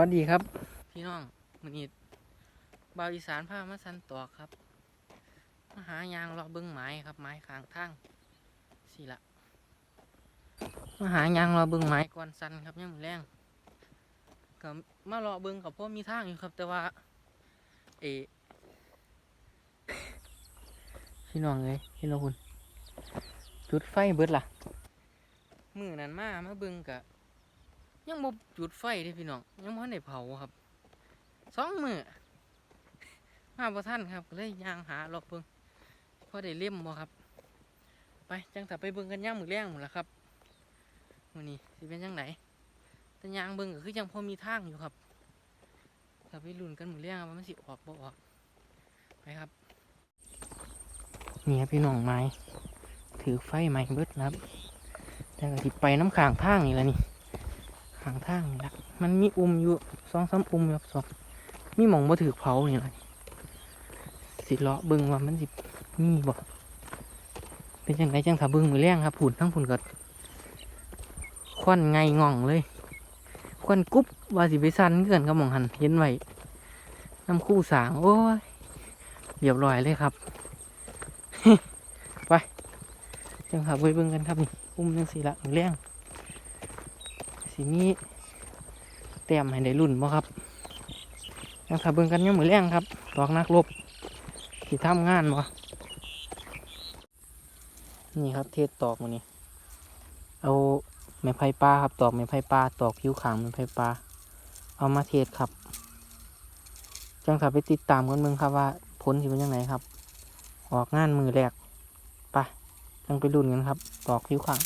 วัสดีครับ พี่น้องมือนี้บาวอีสานพามาสันตอกครับมาหายางรอเบิ้งไม้ครับ ไม้ข้างทางสิละมาหายางรอเบิ้งไม้ก่อนสันครับยังมือแรงก็มารอเบิ้งกับพ่อมีทางอยู่ครับ แต่ว่า เอพี่น้องเลยพี่น้องคุณจุดไฟเบิดล่ะมือนั้นมามาเบิ้งกะ ยังบ่จุดไฟเด้พี่น้องยังบ่ทันได้เผาครับสองมือมาบ่ทันครับเลยย่างหาลอกเบิ่งพอได้เล่มบ่ครับ ไปจังถ้าไปเบิ่งกันย่างมือแรงหมดละครับมื้อนี้สิเป็นจังไดแต่ย่างเบิ่งก็คือยังพอมีทางอยู่ครับถ้าไปลุ้นกันมือแรงว่ามันสิออกบ่ออกไปครับนี่ครับพี่น้องไม้ถือไฟไม้เบิดนะครับแต่ก็สิไปน้ำข้างทางนี่แหละนี่ ข้างทางนี่ละมันมีอุ้มอยู่สองสามอุ้มอยู่ครับสองมีหมองบ่ถือเผานี่ละสิเลาะบิ่งว่ามันสิมีบ่เป็นจังไดจังถ้าบิ่งมือแรงครับผุนทั้งผุนก็ควันไงง่องเลยควันกุ๊บว่าสิไปสันเกินกับหมองหันเห็นไว้น้ำคู่สางโอ้ยเรียบร้อยเลยครับ ไปจังถ้าไปเบิ่งกันครับนี่อุ้มจังสิละมือแรง สีมีเตรียมให้ได้รุ่นบ่ครับยังขับเบิ่งกันยังมือแรงครับดอกนักรบที่ทำงานบ่นี่ครับเทศตอกมันนี่เอาไม้ไผ่ปลาครับตอกไม้ไผ่ปลาตอกผิวขางไม้ไผ่ปลาเอามาเทศครับ จังขับไปติดตามกันเบิ่งครับว่าผลสิเป็นยังไงครับ ออกงานมือแรกไปจังไปรุ่นกันครับ ตอกผิวขาง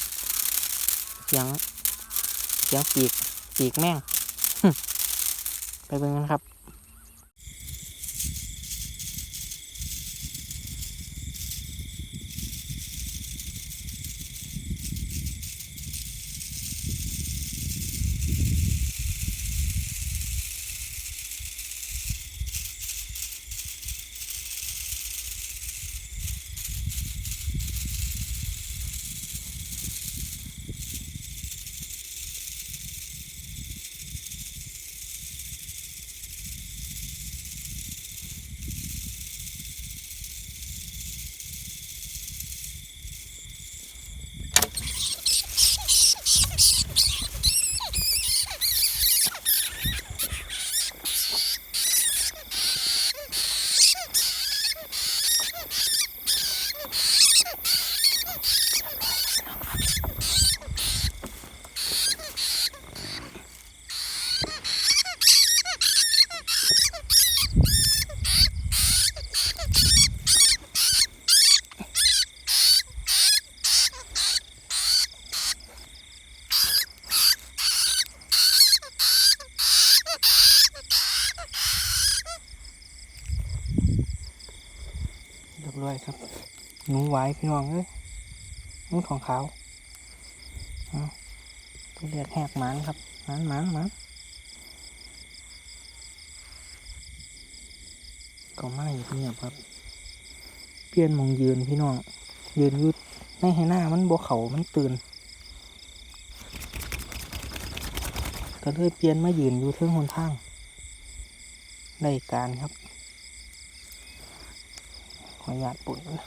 เสียง เสียงปีกปีกแม่ง ไปเบิ่งกันครับ เรียบร้อยครับหนูไหวพี่น้องเอ้ยหนูของขาวเอาตัวเลือดแหกหมันครับหมันหมันหมันก็ไม่เงียบครับ เปลี่ยนมองยืนพี่น้อง ยืนยุดในให้หน้ามันบวเขามันตื่น ก็เลยเปลี่ยนมายืนอยู่เทิงหนทางได้การครับ ขออนุญาตปุ๋ยนะ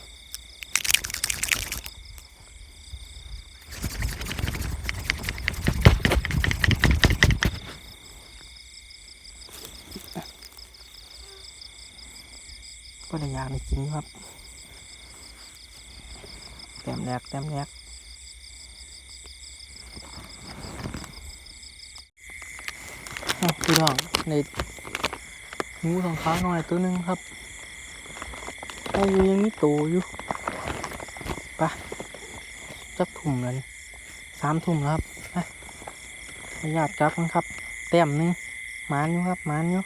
ก็ได้ยากได้กินครับแต้มแรกแต้มแรกอ้าวพี่น้องในหมูของขาหน่อยตัวหนึงครับ อายุยังมีโตอยู่ไปะจับถุ่มแล้วนี่สามถุ่มแล้วครับไปขออนุญาตจับกันครับ เต็มหนึงมานอยู่ครับมานอยู่